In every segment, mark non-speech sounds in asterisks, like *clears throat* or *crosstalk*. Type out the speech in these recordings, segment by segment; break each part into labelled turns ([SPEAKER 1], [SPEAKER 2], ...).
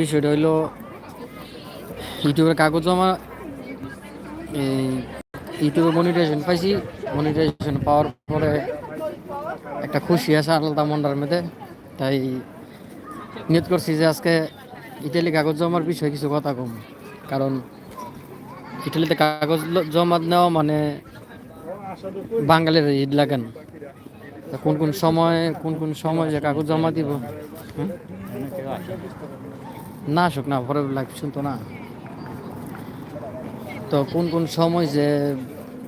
[SPEAKER 1] বিষয়টা হইল, ইউটিউবের কাগজ জমা এই ইউটিউবে মনিটাইজেশন পাইছি। মনিটাইজেশন পাওয়ার পরে একটা খুশি আছে আলাদা মন্ডার মধ্যে। তাই নিয়ত করছি যে আজকে ইটালি কাগজ জমার বিষয়ে কিছু কথা কম। কারণ ইটালিতে কাগজ জমা নেওয়া মানে বাঙালির ঈদ লাগান কোন কোন সময়, কোন কোন সময় যে কাগজ জমা দিব? হুম? না আসুক না পরে লাইভ শুনতো না। তো কোন কোন সময় যে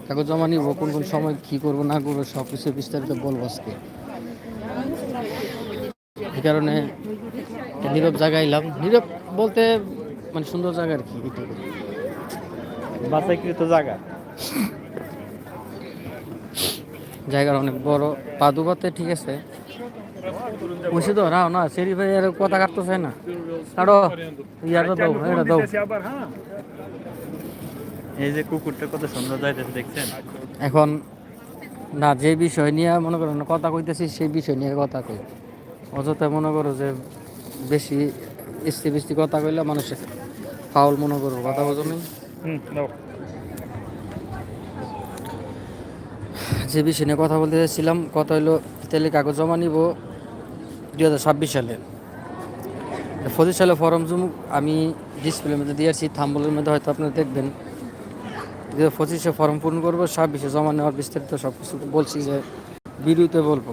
[SPEAKER 1] কাগজ জমা নিব কোন কোন সময় কি করব না করব সব কিছু বিস্তারিত বলব আজকে। এই কারণে নীরব জায়গায় এলাম। নীরব বলতে মানে সুন্দর জায়গা আর কি এটা
[SPEAKER 2] বাছাইকৃত জায়গা।
[SPEAKER 1] জায়গার অনেক বড় পাদুবাতে ঠিক আছে। বসে তো না না সেরি ভাই আর কথা কাটতে চায় না দাও এটা দাও।
[SPEAKER 2] এই যে কুকুরটা কত সুন্দর যাইতেছে দেখছেন?
[SPEAKER 1] এখন না যে বিষয় নিয়ে মনে করো না কথা কইতেছি সেই বিষয় নিয়ে কথা কই। অযথা মনে করো যে বেশি ইস্তি বিস্তি কথা কইলে মানুষের ফাউল মনে করো কথা বোঝো নেই? যে বিষয় নিয়ে কথা বলতে চাইছিলাম কথা হইল তেলে কাগজ জমা নিব। দুই হাজার ছাব্বিশ সালে। পঁচিশ সালে ফর্ম জুম আমি ডিসপ্লের মধ্যে দিয়েছি থাম্বলের মধ্যে হয়তো আপনারা দেখবেন। হাজার পঁচিশে ফর্ম পূরণ করব, ছাব্বিশে জমা নেওয়ার বিস্তারিত সব কিছু বলছি যে ভিডিওতে বলব।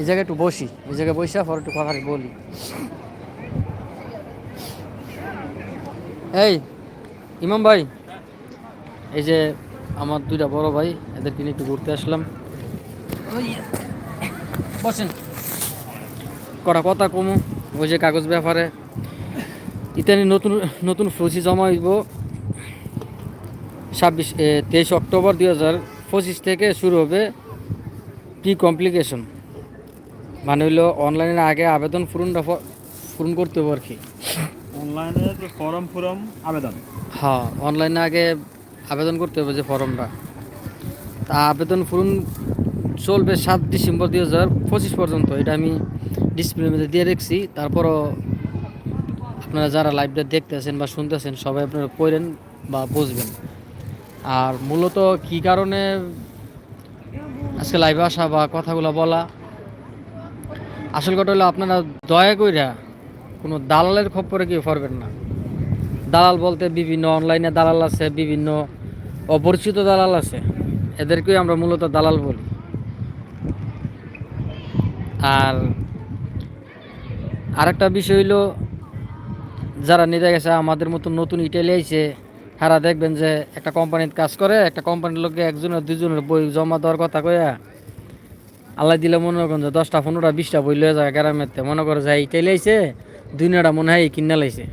[SPEAKER 1] এই জায়গায় একটু বসি, এই জায়গায় বসে পর একটু কথা বলি। এই, ইমাম ভাই, এই যে আমার দুইটা বড় ভাই এদেরকে নিয়ে একটু ঘুরতে আসলাম। বসেন। কটা কথা কমু ওই যে কাগজ ব্যাপারে। ইতালি নতুন নতুন ফসি জমা হইব। ছাব্বিশ তেইশ অক্টোবর দুই হাজার পঁচিশ থেকে শুরু হবে প্রি কমপ্লিকেশন? মানে হইল অনলাইনে আগে আবেদন পূরণটা পূরণ করতে হবে আর কি।
[SPEAKER 2] অনলাইনে ফর্ম ফর্ম আবেদন?
[SPEAKER 1] হ্যাঁ অনলাইনে আগে আবেদন করতে হবে যে ফর্মটা। তা আবেদন পূরণ চলবে সাত ডিসেম্বর দুই হাজার পঁচিশ পর্যন্ত, এটা আমি ডিসপ্লের মধ্যে দিয়ে রেখেছি। তারপরও আপনারা যারা লাইভটা দেখতেছেন বা শুনতেছেন সবাই আপনারা পড়েন বা বুঝবেন। আর মূলত কি কারণে আজকে লাইভে আসা বা কথাগুলো বলা, আসল কথা হলো আপনারা দয়া কইরা কোনো দালালের খপ্পরে কেউ পড়বেন না। দালাল বলতে বিভিন্ন অনলাইনে দালাল আছে, বিভিন্ন অপরিচিত দালাল আছে, এদেরকেই আমরা মূলত দালাল বলি। আর আরেকটা বিষয় হইল, যারা নিতে গেছে, আমাদের মতো নতুন ইটালি আইছে, তারা দেখবেন যে একটা কোম্পানির কাজ করে, একটা কোম্পানির লোকে একজনের দুজনের বই জমা দেওয়ার কথা কইয়া আল্লাহ দিলে মনে করেন যে দশটা, পনেরোটা, বিশটা বই লয়ে যায় গ্রামের মনে করে যে ইটালি আইছে দুনিয়াটা মনে হয় কিনা লাইছে।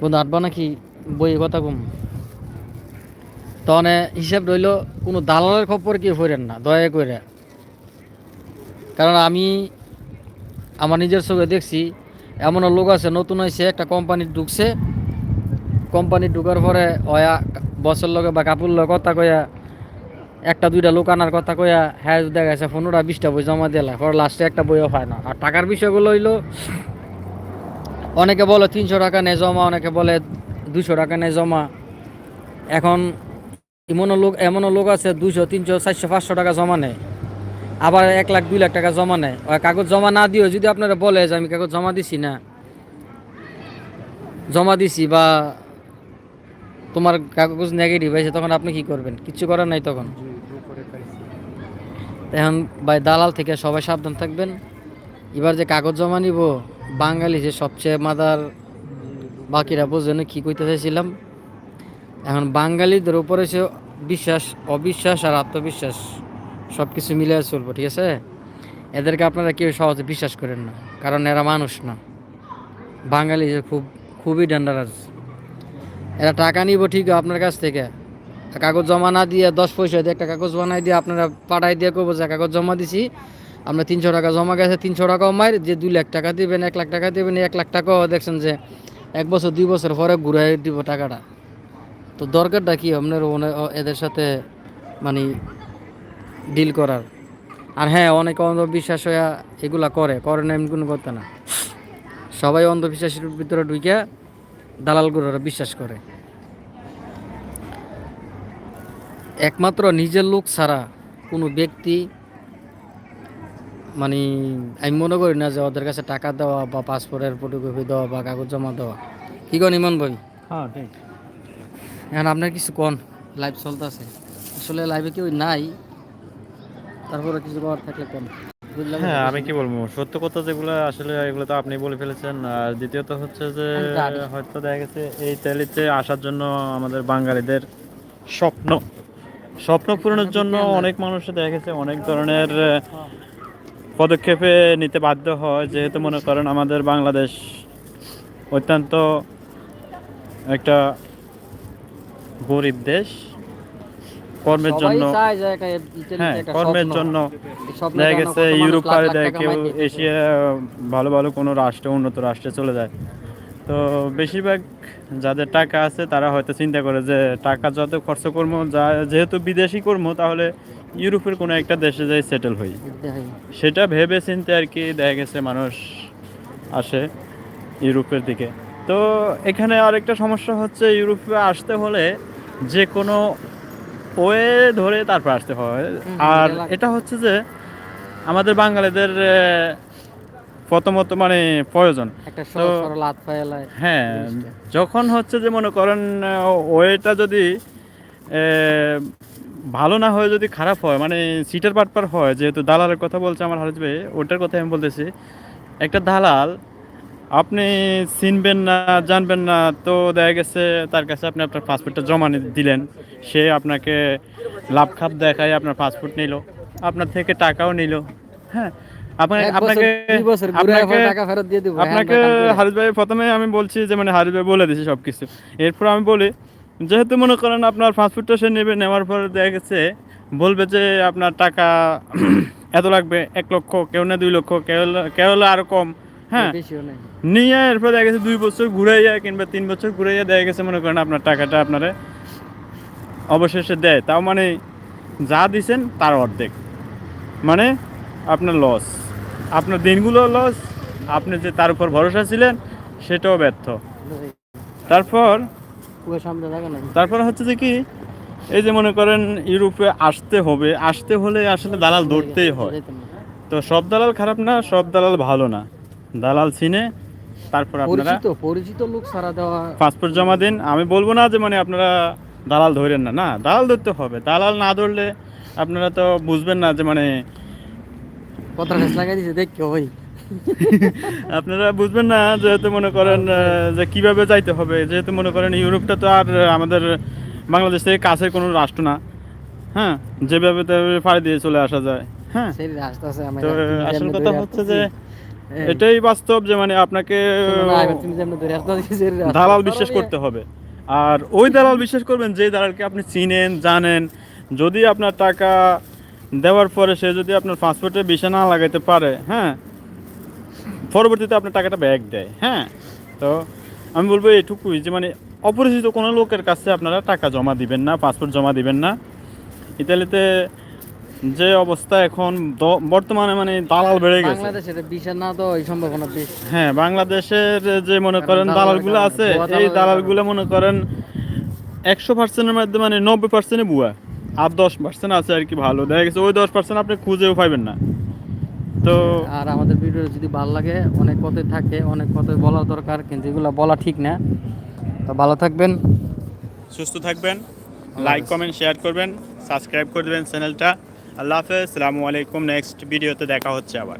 [SPEAKER 1] বন্ধু, আটবা নাকি বই কথা কম? তখন হিসাব রইল, কোনো দালালের খবর কি হইরেন না, দয়া করে। কারণ আমি আমার নিজের চোখে দেখছি এমন লোক আছে, নতুন হয়েছে, একটা কোম্পানি ঢুকছে। কোম্পানি ঢুকার পরে অয়া বছর লগে বা কাপড় লগে কথা কয়া একটা, দুইটা লোক আনার কথা কয়া হ্যাঁ দেখা গেছে পনেরোটা, বিশটা বই জমা দিলা পরে লাস্টে একটা বইও হয় না। আর টাকার বিষয়গুলো হইল, অনেকে বলে তিনশো টাকা নেয় জমা, অনেকে বলে দুশো টাকা নেয় জমা। এখন এমনও লোক এমনও লোক আছে দুশো তিনশো, চারশো, পাঁচশো টাকা জমা নেয়। আবার এক লাখ, দুই লাখ টাকা জমা নেয়। কাগজ জমা না দিও যদি আপনারা বলে যে আমি কাগজ জমা দিছি না, জমা দিছি বা তোমার কাগজ নেগেটিভ হয়েছে, তখন আপনি কি করবেন? কিচ্ছু করার নাই তখন। এখন ভাই দালাল থেকে সবাই সাবধান থাকবেন। এবার যে কাগজ জমা নিব, বাঙালি যে সবচেয়ে মাদার বাকিরা বোঝেন কি কইতে চাইছিলাম? এখন বাঙালিদের উপরে সে বিশ্বাস, অবিশ্বাস আর আত্মবিশ্বাস সব কিছু মিলে চলবো, ঠিক আছে? এদেরকে আপনারা কেউ সহজে বিশ্বাস করেন না, কারণ এরা মানুষ না। বাঙালি যে খুব, খুবই ডেঞ্জারাস এরা টাকা নিব ঠিক আপনার কাছ থেকে। কাগজ জমা না দিয়ে দশ পয়সা দিয়ে একটা কাগজ বানাই দিয়ে আপনারা পাঠাই দিয়ে করব যে কাগজ জমা দিছি, আমরা তিনশো টাকা জমা গেছে, তিনশো টাকাও মার যে দুই লাখ টাকা দিবেন, এক লাখ টাকা দিবেন এক লাখ টাকাও দেখছেন যে এক বছর, দুই বছর পরে ঘুরাই দিব টাকাটা। তো দরকারটা কি আপনার এদের সাথে মানে ডিল করার? আর হ্যাঁ অনেকে অন্ধবিশ্বাস হয়ে এগুলা করে করে না এমন কোনো কথা না। সবাই অন্ধবিশ্বাসের ভিতরে ঢুকে দালালগুলোরা বিশ্বাস করে। একমাত্র নিজের লোক ছাড়া কোনো ব্যক্তি মানে আমি মনে করি না যে ওদের কাছে টাকা দেওয়া বা পাসপোর্টের ফটোকপি দেওয়া বা কাগজ জমা দেওয়া। কি কন ইমন ভাই?
[SPEAKER 2] হ্যাঁ ঠিক।
[SPEAKER 1] এখন আপনার কিছু কন? লাইভ চলতেছে। আসলে লাইভে কেউ নাই। তারপরে কিছু করার থাকলে কন?
[SPEAKER 2] হ্যাঁ আমি কি বলব? সত্য কথা যেগুলো আসলে এগুলো তো আপনি বলে ফেলেছেন। আর দ্বিতীয়ত হচ্ছে যে হয়তো দেখা গেছে এই ইতালিতে আসার জন্য আমাদের বাঙালিদের স্বপ্ন। স্বপ্ন পূরণের জন্য অনেক মানুষের দেখা গেছে অনেক ধরনের পদক্ষেপে নিতে বাধ্য হয়। যেহেতু মনে করেন আমাদের বাংলাদেশ অত্যন্ত একটা গরিব দেশ। কর্মের জন্য হ্যাঁ কর্মের জন্য দেখা গেছে ইউরোপ
[SPEAKER 1] লাখ
[SPEAKER 2] দেয় কেউ এশিয়া ভালো ভালো কোনো রাষ্ট্র উন্নত রাষ্ট্রে চলে যায়। তো বেশিরভাগ যাদের টাকা আছে তারা হয়তো চিন্তা করে যে টাকা যত খরচ করব যা যেহেতু বিদেশি কর্ম তাহলে ইউরোপের কোনো একটা দেশে যাই সেটেল হই। সেটা ভেবে চিন্তে আর কি দেখা গেছে মানুষ আসে ইউরোপের দিকে। তো এখানে আরেকটা সমস্যা হচ্ছে ইউরোপে আসতে হলে যে কোনো ওয়ে ধরে তারপর আসতে হয়। আর
[SPEAKER 1] এটা
[SPEAKER 2] হচ্ছে যে আমাদের বাঙালিদের প্রথমত মানে প্রয়োজন। তো- হ্যাঁ যখন হচ্ছে যে মনে করেন ওয়েটা যদি ভালো না হয়ে যদি খারাপ হয় মানে সিটের পাটপার হয় যেহেতু দালালের কথা বলছে আমার ভাই ওটার কথা আমি বলতেছি একটা দালাল আপনি চিনবেন না জানবেন না তো দেখা গেছে তার কাছে আপনি আপনার পাসপোর্টটা জমা দিলেন। সে আপনাকে লাভ খাপ দেখায় আপনার পাসপোর্ট নিল আপনার থেকে টাকাও নিল। হ্যাঁ আপনাকে আপনাকে
[SPEAKER 1] দিয়ে দিব
[SPEAKER 2] আপনাকে হারিস ভাই প্রথমে আমি বলছি যে মানে হারিস ভাই বলে দিছি সব কিছু এরপর আমি বলি যেহেতু মনে করেন আপনার পাসপোর্টটা সে নেবে নেওয়ার পর দেখা গেছে বলবে যে আপনার টাকা *clears throat* এত লাগবে এক লক্ষ কেউ না দুই লক্ষ কেউ কেউ হলো আরও কম। হ্যাঁ। নিয়ে এরপর দেখা গেছে দুই বছর ঘুরাইয়া কিংবা তিন বছর ঘুরাইয়া দেখা গেছে মনে করেন আপনার টাকাটা আপনারা অবশেষে দেয়। তাও মানে যা দিছেন তার অর্ধেক। মানে আপনার লস আপনার দিনগুলো লস আপনি যে তার উপর ভরসা ছিলেন সেটাও ব্যর্থ। তারপর তারপর হচ্ছে যে কি এই যে মনে করেন ইউরোপে আসতে হবে আসতে হলে আসলে দালাল ধরতেই হয়। তো সব দালাল খারাপ না সব দালাল ভালো না। দালাল চিনে তারপর আপনারা
[SPEAKER 1] পরিচিত পরিচিত লোক সারা দেওয়া।
[SPEAKER 2] পাসপোর্ট জমা দিন। আমি বলব না যে মানে আপনারা দালাল ধরেন না। না দালাল ধরতে হবে। দালাল না ধরলে আপনারা তো বুঝবেন না যে মানে
[SPEAKER 1] কথা লাগাই দিছে দেখ কেউ ভাই *laughs*
[SPEAKER 2] আপনারা বুঝবেন না যেহেতু মনে করেন যে কীভাবে যাইতে হবে। যেহেতু মনে করেন ইউরোপটা তো আর আমাদের বাংলাদেশ থেকে কাছের কোনো রাষ্ট্র না। হ্যাঁ যেভাবে তেভাবে পাড়ি দিয়ে চলে আসা যায়। হ্যাঁ।
[SPEAKER 1] সেই রাস্তা আছে আমার
[SPEAKER 2] আসল কথা হচ্ছে যে
[SPEAKER 1] এটাই
[SPEAKER 2] এটাই বাস্তব যে মানে আপনাকে দালাল বিশ্বাস করতে হবে। আর ওই দালাল বিশ্বাস করবেন যে দালালকে আপনি চিনেন জানেন। যদি আপনার টাকা দেওয়ার পরে সে যদি আপনার পাসপোর্টে বিষা না লাগাইতে পারে হ্যাঁ পরবর্তীতে আপনার টাকাটা ব্যাক দেয় হ্যাঁ। তো আমি বলব এটুকুই যে মানে অপরিচিত কোনো লোকের কাছে আপনারা টাকা জমা দিবেন না পাসপোর্ট জমা দিবেন না। ইতালিতে যে অবস্থা এখন বর্তমানে মানে দালাল বেড়ে গেছে।
[SPEAKER 1] না তো এই সম্ভাবনা
[SPEAKER 2] হ্যাঁ বাংলাদেশের যে মনে করেন
[SPEAKER 1] দালাল
[SPEAKER 2] দালালগুলো আছে এই দালালগুলো মনে করেন একশো পার্সেন্টের মধ্যে মানে নব্বই পার্সেন্টে বুয়া আর দশ পার্সেন্ট আছে আর কি ভালো। দেখা গেছে ওই দশ পার্সেন্ট আপনি খুঁজেও পাইবেন না। তো
[SPEAKER 1] আর আমাদের ভিডিও যদি ভালো লাগে অনেক কথাই থাকে অনেক কথাই বলা দরকার কিন্তু এগুলো বলা ঠিক না। তো ভালো থাকবেন।
[SPEAKER 2] সুস্থ থাকবেন লাইক কমেন্ট শেয়ার করবেন সাবস্ক্রাইব করে দেবেন চ্যানেলটা। আল্লাহ হাফেজ আসসালামু আলাইকুম নেক্সট ভিডিওতে দেখা হচ্ছে আবার।